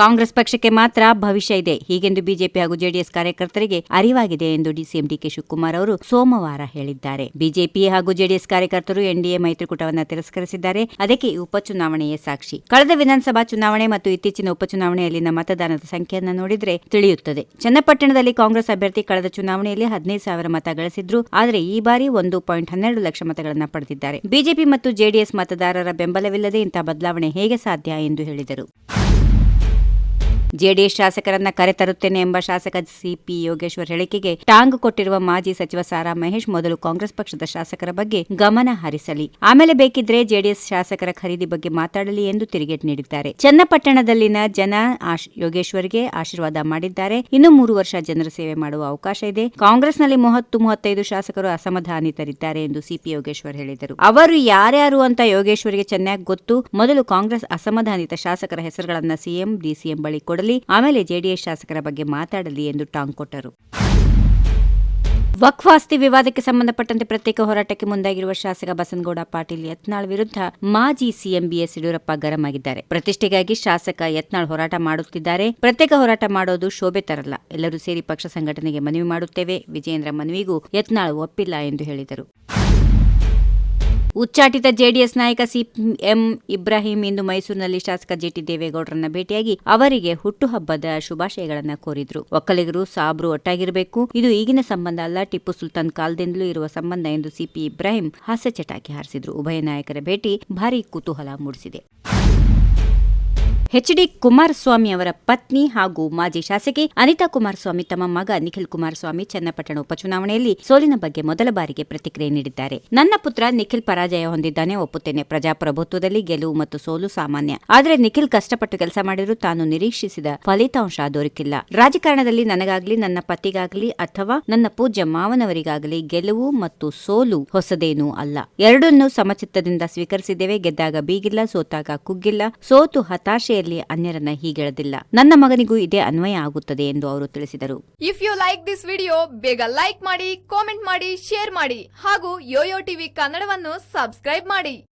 ಕಾಂಗ್ರೆಸ್ ಪಕ್ಷಕ್ಕೆ ಮಾತ್ರ ಭವಿಷ್ಯ ಇದೆ. ಹೀಗೆಂದು ಬಿಜೆಪಿ ಹಾಗೂ ಜೆಡಿಎಸ್ ಕಾರ್ಯಕರ್ತರಿಗೆ ಅರಿವಾಗಿದೆ ಎಂದು ಡಿಸಿಎಂ ಡಿಕೆ ಶಿವಕುಮಾರ್ ಅವರು ಸೋಮವಾರ ಹೇಳಿದ್ದಾರೆ. ಬಿಜೆಪಿ ಹಾಗೂ ಜೆಡಿಎಸ್ ಕಾರ್ಯಕರ್ತರು ಎನ್ಡಿಎ ಮೈತ್ರಿಕೂಟವನ್ನು ತಿರಸ್ಕರಿಸಿದ್ದಾರೆ. ಅದಕ್ಕೆ ಈ ಉಪಚುನಾವಣೆಯೇ ಸಾಕ್ಷಿ. ಕಳೆದ ವಿಧಾನಸಭಾ ಚುನಾವಣೆ ಮತ್ತು ಇತ್ತೀಚಿನ ಉಪಚುನಾವಣೆಯಲ್ಲಿನ ಮತದಾನದ ಸಂಖ್ಯೆಯನ್ನು ನೋಡಿದರೆ ತಿಳಿಯುತ್ತದೆ. ಚನ್ನಪಟ್ಟಣದಲ್ಲಿ ಕಾಂಗ್ರೆಸ್ ಅಭ್ಯರ್ಥಿ ಕಳೆದ ಚುನಾವಣೆಯಲ್ಲಿ ಹದಿನೈದು ಸಾವಿರ ಮತ ಗಳಿಸಿದ್ರು. ಆದರೆ ಈ ಬಾರಿ ಒಂದು ಪಾಯಿಂಟ್ ಹನ್ನೆರಡು ಲಕ್ಷ ಮತಗಳನ್ನು ಪಡೆದಿದ್ದಾರೆ. ಬಿಜೆಪಿ ಮತ್ತು ಜೆಡಿಎಸ್ ಮತದಾರರ ಬೆಂಬಲವಿಲ್ಲದೆ ಇಂತಹ ಬದಲಾವಣೆ ಹೇಗೆ ಸಾಧ್ಯ ಎಂದು ಹೇಳಿದರು. ಜೆಡಿಎಸ್ ಶಾಸಕರನ್ನ ಕರೆತರುತ್ತೇನೆ ಎಂಬ ಶಾಸಕ ಸಿಪಿ ಯೋಗೇಶ್ವರ್ ಹೇಳಿಕೆಗೆ ಟಾಂಗ್ ಕೊಟ್ಟಿರುವ ಮಾಜಿ ಸಚಿವ ಸಾರಾ ಮಹೇಶ್ ಮೊದಲು ಕಾಂಗ್ರೆಸ್ ಪಕ್ಷದ ಶಾಸಕರ ಬಗ್ಗೆ ಗಮನ ಹರಿಸಲಿ. ಆಮೇಲೆ ಬೇಕಿದ್ರೆ ಜೆಡಿಎಸ್ ಶಾಸಕರ ಖರೀದಿ ಬಗ್ಗೆ ಮಾತಾಡಲಿ ಎಂದು ತಿರುಗೇಟು ನೀಡಿದ್ದಾರೆ. ಚನ್ನಪಟ್ಟಣದಲ್ಲಿನ ಜನ ಯೋಗೇಶ್ವರ್ಗೆ ಆಶೀರ್ವಾದ ಮಾಡಿದ್ದಾರೆ. ಇನ್ನು ಮೂರು ವರ್ಷ ಜನರ ಸೇವೆ ಮಾಡುವ ಅವಕಾಶ ಇದೆ. ಕಾಂಗ್ರೆಸ್ನಲ್ಲಿ ಮೂವತ್ತು ಮೂವತ್ತೈದು ಶಾಸಕರು ಅಸಮಾಧಾನಿತರಿದ್ದಾರೆ ಎಂದು ಸಿಪಿ ಯೋಗೇಶ್ವರ್ ಹೇಳಿದರು. ಅವರು ಯಾರ್ಯಾರು ಅಂತ ಯೋಗೇಶ್ವರ್ಗೆ ಚೆನ್ನಾಗಿ ಗೊತ್ತು. ಮೊದಲು ಕಾಂಗ್ರೆಸ್ ಅಸಮಾಧಾನಿತ ಶಾಸಕರ ಹೆಸರುಗಳನ್ನ ಸಿಎಂ, ಡಿಸಿಎಂ ಬಳಿ ಆಮೇಲೆ ಜೆಡಿಎಸ್ ಶಾಸಕರ ಬಗ್ಗೆ ಮಾತಾಡಲಿ ಎಂದು ಟಾಂಗ್ ಕೊಟ್ಟರು. ವಕ್ಫ್ ಆಸ್ತಿ ವಿವಾದಕ್ಕೆ ಸಂಬಂಧಪಟ್ಟಂತೆ ಪ್ರತ್ಯೇಕ ಹೋರಾಟಕ್ಕೆ ಮುಂದಾಗಿರುವ ಶಾಸಕ ಬಸನಗೌಡ ಪಾಟೀಲ್ ಯತ್ನಾಳ್ ವಿರುದ್ಧ ಮಾಜಿ ಸಿಎಂ ಬಿಎಸ್ ಯಡಿಯೂರಪ್ಪ ಗರಂ ಆಗಿದ್ದಾರೆ. ಪ್ರತಿಷ್ಠೆಗಾಗಿ ಶಾಸಕ ಯತ್ನಾಳ್ ಹೋರಾಟ ಮಾಡುತ್ತಿದ್ದಾರೆ. ಪ್ರತ್ಯೇಕ ಹೋರಾಟ ಮಾಡೋದು ಶೋಭೆ ತರಲ್ಲ. ಎಲ್ಲರೂ ಸೇರಿ ಪಕ್ಷ ಸಂಘಟನೆಗೆ ಮನವಿ ಮಾಡುತ್ತೇವೆ. ವಿಜಯೇಂದ್ರ ಮನವಿಗೂ ಯತ್ನಾಳ್ ಒಪ್ಪಿಲ್ಲ ಎಂದು ಹೇಳಿದರು. ಉಚ್ಚಾಟಿತ ಜೆಡಿಎಸ್ ನಾಯಕ ಸಿಎಂ ಇಬ್ರಾಹಿಂ ಇಂದು ಮೈಸೂರಿನಲ್ಲಿ ಶಾಸಕ ಜೆಟಿ ದೇವೇಗೌಡರನ್ನ ಭೇಟಿಯಾಗಿ ಅವರಿಗೆ ಹುಟ್ಟುಹಬ್ಬದ ಶುಭಾಶಯಗಳನ್ನು ಕೋರಿದ್ರು. ಒಕ್ಕಲಿಗರು ಸಾಬ್ರು ಒಟ್ಟಾಗಿರಬೇಕು. ಇದು ಈಗಿನ ಸಂಬಂಧ ಅಲ್ಲ. ಟಿಪ್ಪು ಸುಲ್ತಾನ್ ಕಾಲದಿಂದಲೂ ಇರುವ ಸಂಬಂಧ ಎಂದು ಸಿಪಿ ಇಬ್ರಾಹಿಂ ಹಾಸ್ಯ ಚಟಾಕಿ ಹಾರಿಸಿದ್ರು. ಉಭಯ ನಾಯಕರ ಭೇಟಿ ಭಾರೀ ಕುತೂಹಲ ಮೂಡಿಸಿದೆ. ಎಚ್ ಡಿ ಕುಮಾರಸ್ವಾಮಿ ಅವರ ಪತ್ನಿ ಹಾಗೂ ಮಾಜಿ ಶಾಸಕಿ ಅನಿತಾ ಕುಮಾರಸ್ವಾಮಿ ತಮ್ಮ ಮಗ ನಿಖಿಲ್ ಕುಮಾರಸ್ವಾಮಿ ಚನ್ನಪಟ್ಟಣ ಉಪಚುನಾವಣೆಯಲ್ಲಿ ಸೋಲಿನ ಬಗ್ಗೆ ಮೊದಲ ಬಾರಿಗೆ ಪ್ರತಿಕ್ರಿಯೆ ನೀಡಿದ್ದಾರೆ. ನನ್ನ ಪುತ್ರ ನಿಖಿಲ್ ಪರಾಜಯ ಹೊಂದಿದ್ದಾನೆ, ಒಪ್ಪುತ್ತೇನೆ. ಪ್ರಜಾಪ್ರಭುತ್ವದಲ್ಲಿ ಗೆಲುವು ಮತ್ತು ಸೋಲು ಸಾಮಾನ್ಯ. ಆದರೆ ನಿಖಿಲ್ ಕಷ್ಟಪಟ್ಟು ಕೆಲಸ ಮಾಡಿದರೂ ತಾನು ನಿರೀಕ್ಷಿಸಿದ ಫಲಿತಾಂಶ ದೊರಕಿಲ್ಲ. ರಾಜಕಾರಣದಲ್ಲಿ ನನಗಾಗ್ಲಿ, ನನ್ನ ಪತಿಗಾಗ್ಲಿ ಅಥವಾ ನನ್ನ ಪೂಜ್ಯ ಮಾವನವರಿಗಾಗಲಿ ಗೆಲುವು ಮತ್ತು ಸೋಲು ಹೊಸದೇನೂ ಅಲ್ಲ. ಎರಡನ್ನೂ ಸಮಚಿತ್ತದಿಂದ ಸ್ವೀಕರಿಸಿದ್ದೇವೆ. ಗೆದ್ದಾಗ ಬೀಗಿಲ್ಲ, ಸೋತಾಗ ಕುಗ್ಗಿಲ್ಲ. ಸೋತು ಹತಾಶೆಯಲ್ಲಿ ಅನ್ಯರನ್ನ ಹೀಗೆಳೆದಿಲ್ಲ. ನನ್ನ ಮಗನಿಗೂ ಇದೇ ಅನ್ವಯ ಆಗುತ್ತದೆ ಎಂದು ಅವರು ತಿಳಿಸಿದರು. If you like this video ಬೇಗ ಲೈಕ್ ಮಾಡಿ ಕಾಮೆಂಟ್ ಮಾಡಿ ಶೇರ್ ಮಾಡಿ ಹಾಗೂ ಯೋಯೋ ಟಿವಿ ಕನ್ನಡವನ್ನು ಸಬ್ಸ್ಕ್ರೈಬ್ ಮಾಡಿ.